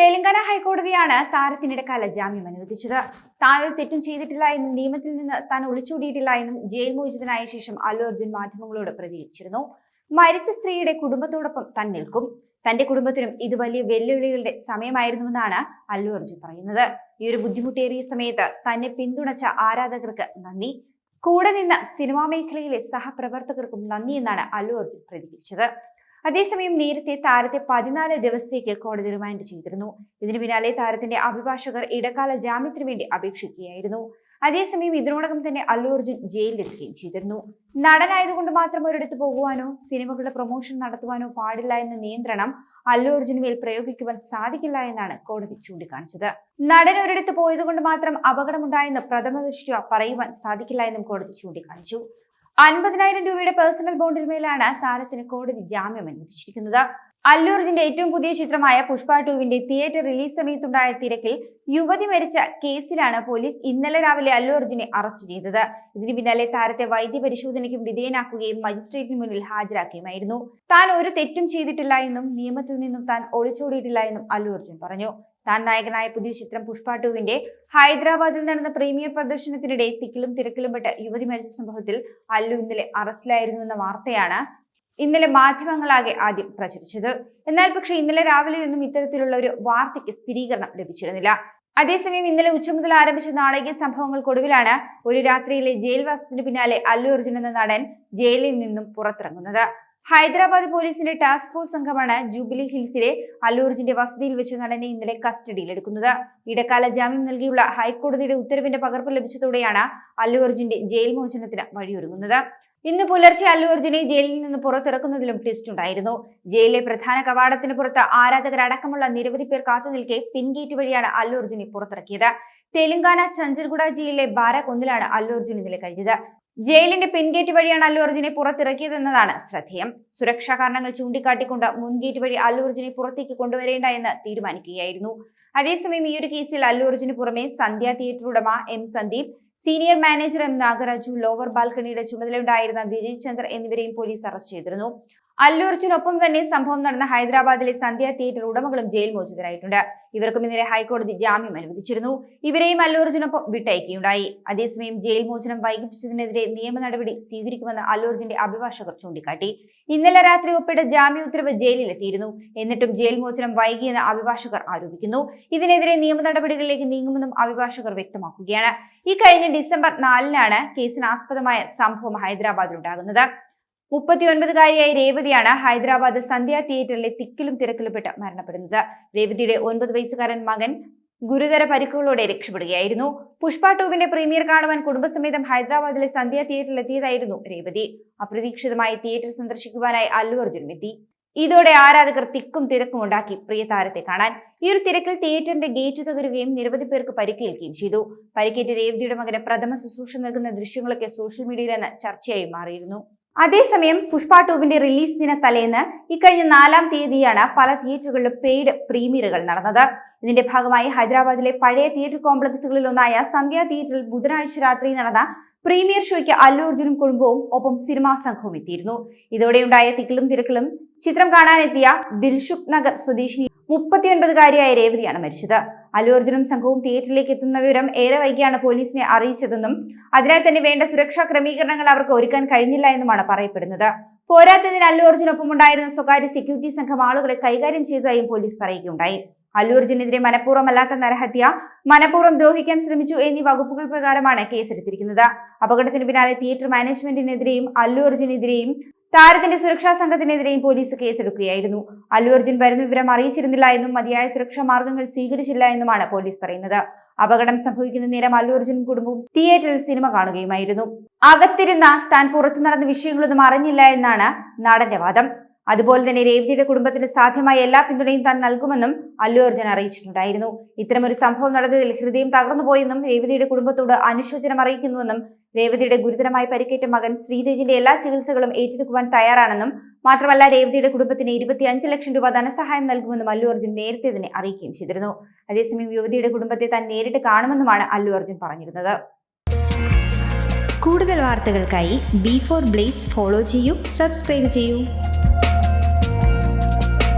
തെലങ്കാന ഹൈക്കോടതിയാണ് താരത്തിന് ഇടക്കാല ജാമ്യം അനുവദിച്ചത്. താൻ തെറ്റും ചെയ്തിട്ടില്ല എന്നും നിയമത്തിൽ നിന്ന് താൻ ഒളിച്ചോടിയിട്ടില്ല എന്നും ജയിൽ മോചിതനായ ശേഷം അല്ലു അർജുൻ മാധ്യമങ്ങളോട് പ്രതികരിച്ചിരുന്നു. മരിച്ച സ്ത്രീയുടെ കുടുംബത്തോടൊപ്പം താൻ നിൽക്കും. തന്റെ കുടുംബത്തിനും ഇത് വലിയ വെല്ലുവിളികളുടെ സമയമായിരുന്നുവെന്നാണ് അല്ലു അർജുൻ പറയുന്നത്. ഈ ഒരു ബുദ്ധിമുട്ടേറിയ സമയത്ത് തന്നെ പിന്തുണച്ച ആരാധകർക്ക് നന്ദി. കൂടെ നിന്ന സിനിമാ മേഖലയിലെ സഹപ്രവർത്തകർക്കും നന്ദി എന്നാണ് അല്ലു അർജുൻ പ്രതികരിച്ചത്. അതേസമയം നേരത്തെ താരത്തെ പതിനാല് ദിവസത്തേക്ക് കോടതി റിമാൻഡ് ചെയ്തിരുന്നു. ഇതിനു പിന്നാലെ താരത്തിന്റെ അഭിഭാഷകർ ഇടക്കാല ജാമ്യത്തിനു വേണ്ടി അപേക്ഷിക്കുകയായിരുന്നു. അതേസമയം ഇതിനോടകം തന്നെ അല്ലു അർജുൻ ജയിലിലെത്തുകയും ചെയ്തിരുന്നു. നടനായതുകൊണ്ട് മാത്രം ഒരിടത്ത് പോകുവാനോ സിനിമകളുടെ പ്രൊമോഷൻ നടത്തുവാനോ പാടില്ല എന്ന നിയന്ത്രണം അല്ലു അർജുന് മേൽ പ്രയോഗിക്കുവാൻ സാധിക്കില്ല എന്നാണ് കോടതി ചൂണ്ടിക്കാണിച്ചത്. നടൻ ഒരിടത്ത് പോയതുകൊണ്ട് മാത്രം അപകടമുണ്ടായെന്ന് പ്രഥമ ദൃഷ്ടിയ പറയുവാൻ സാധിക്കില്ല എന്നും കോടതി ചൂണ്ടിക്കാണിച്ചു. അൻപതിനായിരം രൂപയുടെ പേഴ്സണൽ ബോണ്ടിൽ മേലാണ് താരത്തിന് കോടതി ജാമ്യം അനുവദിച്ചിരിക്കുന്നത്. അല്ലൂർജിന്റെ ഏറ്റവും പുതിയ ചിത്രമായ പുഷ്പ ടുവിന്റെ തിയേറ്റർ റിലീസ് സമയത്തുണ്ടായ തിരക്കിൽ യുവതി മരിച്ച കേസിലാണ് പോലീസ് ഇന്നലെ രാവിലെ അല്ലൂർജിനെ അറസ്റ്റ് ചെയ്തത്. ഇതിന് പിന്നാലെ താരത്തെ വൈദ്യ പരിശോധനയ്ക്കും വിധേയനാക്കുകയും മജിസ്ട്രേറ്റിന് മുന്നിൽ ഹാജരാക്കുകയുമായിരുന്നു. താൻ ഒരു തെറ്റും ചെയ്തിട്ടില്ല എന്നും നിയമത്തിൽ നിന്നും താൻ ഒളിച്ചോടിയിട്ടില്ല എന്നും അല്ലൂർജുൻ പറഞ്ഞു. താൻ നായകനായ പുതിയ ചിത്രം പുഷ്പ ടുവിന്റെ ഹൈദരാബാദിൽ നടന്ന പ്രീമിയർ പ്രദർശനത്തിനിടെ തിക്കിലും തിരക്കിലും പെട്ട് യുവതി മരിച്ച സംഭവത്തിൽ അല്ലു ഇന്നലെ അറസ്റ്റിലായിരുന്നു എന്ന വാർത്തയാണ് ഇന്നലെ മാധ്യമങ്ങളാകെ ആദ്യം പ്രചരിച്ചത്. എന്നാൽ പക്ഷേ ഇന്നലെ രാവിലെയൊന്നും ഇത്തരത്തിലുള്ള ഒരു വാർത്തയ്ക്ക് സ്ഥിരീകരണം ലഭിച്ചിരുന്നില്ല. അതേസമയം ഇന്നലെ ഉച്ച മുതൽ ആരംഭിച്ച നാടകീയ സംഭവങ്ങൾക്കൊടുവിലാണ് ഒരു രാത്രിയിലെ ജയിൽവാസത്തിന് പിന്നാലെ അല്ലു അർജുൻ എന്ന നടൻ ജയിലിൽ നിന്നും പുറത്തിറങ്ങുന്നത്. ഹൈദരാബാദ് പോലീസിന്റെ ടാസ്ക് ഫോഴ്സ് സംഘമാണ് ജൂബിലി ഹിൽസിലെ അല്ലൂർജിന്റെ വസതിയിൽ വെച്ച് നടനെ ഇന്നലെ കസ്റ്റഡിയിലെടുക്കുന്നത്. ഇടക്കാല ജാമ്യം നൽകിയുള്ള ഹൈക്കോടതിയുടെ ഉത്തരവിന്റെ പകർപ്പ് ലഭിച്ചതോടെയാണ് അല്ലു ജയിൽ മോചനത്തിന് വഴിയൊരുങ്ങുന്നത്. ഇന്ന് പുലർച്ചെ അല്ലു ജയിലിൽ നിന്ന് പുറത്തിറക്കുന്നതിലും ട്വിസ്റ്റ് ഉണ്ടായിരുന്നു. ജയിലിലെ പ്രധാന കവാടത്തിന് പുറത്ത് ആരാധകരടക്കമുള്ള നിരവധി പേർ കാത്തുനിൽക്കെ പിൻഗേറ്റ് വഴിയാണ് അല്ലു പുറത്തിറക്കിയത്. തെലങ്കാന ചഞ്ചൽഗുഡ ജയിലിലെ ബാരകൊന്നിലാണ് അല്ലു അർജുൻ ഇന്നലെ കഴിഞ്ഞത്. ജയിലിന്റെ പിൻഗേറ്റ് വഴിയാണ് അല്ലു അർജുനെ പുറത്തിറക്കിയതെന്നതാണ് ശ്രദ്ധേയം. സുരക്ഷാ കാരണങ്ങൾ ചൂണ്ടിക്കാട്ടിക്കൊണ്ട് മുൻഗേറ്റ് വഴി അല്ലു അർജുനെ പുറത്തേക്ക് കൊണ്ടുവരേണ്ട എന്ന് തീരുമാനിക്കുകയായിരുന്നു. അതേസമയം ഈ ഒരു കേസിൽ അല്ലു അർജുന് പുറമെ സന്ധ്യ തിയേറ്റർ ഉടമ M Sandeep senior manager M Nagaraju lower ബാൽക്കണിയുടെ ചുമതലയുണ്ടായിരുന്ന വിജയ് ചന്ദ്ര എന്നിവരെയും പോലീസ് അറസ്റ്റ് ചെയ്തിരുന്നു. അല്ലു അർജുനൊപ്പം തന്നെ സംഭവം നടന്ന ഹൈദരാബാദിലെ സന്ധ്യ തിയേറ്റർ ഉടമകളും ജയിൽ മോചിതരായിട്ടുണ്ട്. ഇവർക്കും ഇന്നലെ ഹൈക്കോടതി ജാമ്യം അനുവദിച്ചിരുന്നു. ഇവരെയും അല്ലൂർജിനൊപ്പം വിട്ടയക്കുകയുണ്ടായി. അതേസമയം ജയിൽ മോചനം വൈകിപ്പിച്ചതിനെതിരെ നിയമ നടപടി സ്വീകരിക്കുമെന്ന് അല്ലൂർജിന്റെ അഭിഭാഷകർ ചൂണ്ടിക്കാട്ടി. ഇന്നലെ രാത്രി ഒപ്പിട്ട ജാമ്യ ഉത്തരവ് ജയിലിലെത്തിയിരുന്നു. എന്നിട്ടും ജയിൽ മോചനം വൈകിയെന്ന് അഭിഭാഷകർ ആരോപിക്കുന്നു. ഇതിനെതിരെ നിയമ നടപടികളിലേക്ക് നീങ്ങുമെന്നും അഭിഭാഷകർ വ്യക്തമാക്കുകയാണ്. ഈ കഴിഞ്ഞ ഡിസംബർ നാലിനാണ് കേസിനാസ്പദമായ സംഭവം ഹൈദരാബാദിലുണ്ടാകുന്നത്. മുപ്പത്തിയൊൻപതുകാരിയായ രേവതിയാണ് ഹൈദരാബാദ് സന്ധ്യ തിയേറ്ററിലെ തിക്കിലും തിരക്കിലുപെട്ട് മരണപ്പെടുന്നത്. രേവതിയുടെ ഒൻപത് വയസ്സുകാരൻ മകൻ ഗുരുതര പരിക്കുകളോടെ രക്ഷപ്പെടുകയായിരുന്നു. പുഷ്പ ടൂവിന്റെ പ്രീമിയർ കാണുവാൻ കുടുംബസമേതം ഹൈദരാബാദിലെ സന്ധ്യ തിയേറ്ററിൽ എത്തിയതായിരുന്നു രേവതി. അപ്രതീക്ഷിതമായി തിയേറ്റർ സന്ദർശിക്കുവാനായി അല്ലു അർജുൻ എത്തി. ഇതോടെ ആരാധകർ തിക്കും തിരക്കും ഉണ്ടാക്കി പ്രിയ താരത്തെ കാണാൻ. ഈ ഒരു തിരക്കിൽ തിയേറ്ററിന്റെ ഗേറ്റ് തകരുകയും നിരവധി പേർക്ക് പരിക്കേൽക്കുകയും ചെയ്തു. പരിക്കേറ്റ രേവതിയുടെ മകന് പ്രഥമ ശുശ്രൂഷ നൽകുന്ന ദൃശ്യങ്ങളൊക്കെ സോഷ്യൽ മീഡിയയിൽ നിന്ന് ചർച്ചയായി മാറിയിരുന്നു. അതേസമയം പുഷ്പ ടൂവിന്റെ റിലീസ് ദിന തലേന്ന് ഇക്കഴിഞ്ഞ നാലാം തീയതിയാണ് പല തിയേറ്ററുകളിലും പെയ്ഡ് പ്രീമിയറുകൾ നടന്നത്. ഇതിന്റെ ഭാഗമായി ഹൈദരാബാദിലെ പഴയ തിയേറ്റർ കോംപ്ലക്സുകളിൽ ഒന്നായ സന്ധ്യ തിയേറ്ററിൽ ബുധനാഴ്ച രാത്രി നടന്ന പ്രീമിയർ ഷോയ്ക്ക് അല്ലു അർജുനും കുടുംബവും ഒപ്പം സിനിമാ സംഘവും എത്തിയിരുന്നു. ഇതോടെയുണ്ടായ തിക്കിലും തിരക്കിലും ചിത്രം കാണാനെത്തിയ ദിൽഷുഖ് നഗർ സ്വദേശിനി മുപ്പത്തിയൊൻപതുകാരിയായ രേവതിയാണ് മരിച്ചത്. അല്ലു അർജുനും സംഘവും തിയേറ്ററിലേക്ക് എത്തുന്ന വിവരം ഏറെ വൈകിയാണ് പോലീസിനെ അറിയിച്ചതെന്നും അതിനാൽ തന്നെ വേണ്ട സുരക്ഷാ ക്രമീകരണങ്ങൾ അവർക്ക് ഒരുക്കാൻ കഴിഞ്ഞില്ല എന്നുമാണ് പറയപ്പെടുന്നത്. പോരാത്തതിന് അല്ലു ഉണ്ടായിരുന്ന സ്വകാര്യ സെക്യൂരിറ്റി സംഘം ആളുകളെ കൈകാര്യം ചെയ്തതായും പോലീസ് പറയുകയുണ്ടായി. അല്ലു അർജുനെതിരെ മനഃപൂർവമല്ലാത്ത നരഹത്യ മനഃപൂർവം ദ്രോഹിക്കാൻ ശ്രമിച്ചു എന്നീ വകുപ്പുകൾ പ്രകാരമാണ് കേസെടുത്തിരിക്കുന്നത്. അപകടത്തിന് പിന്നാലെ തിയേറ്റർ മാനേജ്മെന്റിനെതിരെയും അല്ലു അർജുനെതിരെയും താരത്തിന്റെ സുരക്ഷാ സംഘത്തിനെതിരെയും പോലീസ് കേസെടുക്കുകയായിരുന്നു. അല്ലു അർജുൻ വരുന്ന വിവരം അറിയിച്ചിരുന്നില്ല എന്നും മതിയായ സുരക്ഷാ മാർഗങ്ങൾ സ്വീകരിച്ചില്ല എന്നുമാണ് പോലീസ് പറയുന്നത്. അപകടം സംഭവിക്കുന്ന നേരം അല്ലു അർജുനും കുടുംബവും തിയേറ്ററിൽ സിനിമ കാണുകയുമായിരുന്നു. അകത്തിരുന്ന താൻ പുറത്തു നടന്ന വിഷയങ്ങളൊന്നും അറിഞ്ഞില്ല എന്നാണ് നടന്റെ വാദം. അതുപോലെ തന്നെ രേവതിയുടെ കുടുംബത്തിന് സാധ്യമായ എല്ലാ പിന്തുണയും താൻ നൽകുമെന്നും അല്ലു അർജുൻ അറിയിച്ചിട്ടുണ്ടായിരുന്നു. ഇത്തരമൊരു സംഭവം നടന്നതിൽ ഹൃദയം തകർന്നുപോയെന്നും രേവതിയുടെ കുടുംബത്തോട് അനുശോചനം അറിയിക്കുന്നുവെന്നും രേവതിയുടെ ഗുരുതരമായി പരിക്കേറ്റ മകൻ ശ്രീതേജിന്റെ എല്ലാ ചികിത്സകളും ഏറ്റെടുക്കുവാൻ തയ്യാറാണെന്നും മാത്രമല്ല രേവതിയുടെ കുടുംബത്തിന് ഇരുപത്തിയഞ്ച് ലക്ഷം രൂപ ധനസഹായം നൽകുമെന്നും അല്ലു അർജുൻ നേരത്തെ തന്നെ അറിയിക്കുകയും ചെയ്തിരുന്നു. അതേസമയം യുവതിയുടെ കുടുംബത്തെ താൻ നേരിട്ട് കാണുമെന്നുമാണ് അല്ലു അർജുൻ പറഞ്ഞിരുന്നത്. കൂടുതൽ വാർത്തകൾക്കായി ബി ഫോർ ബ്ലേസ് ഫോളോ ചെയ്യൂ സബ്സ്ക്രൈബ് ചെയ്യൂ.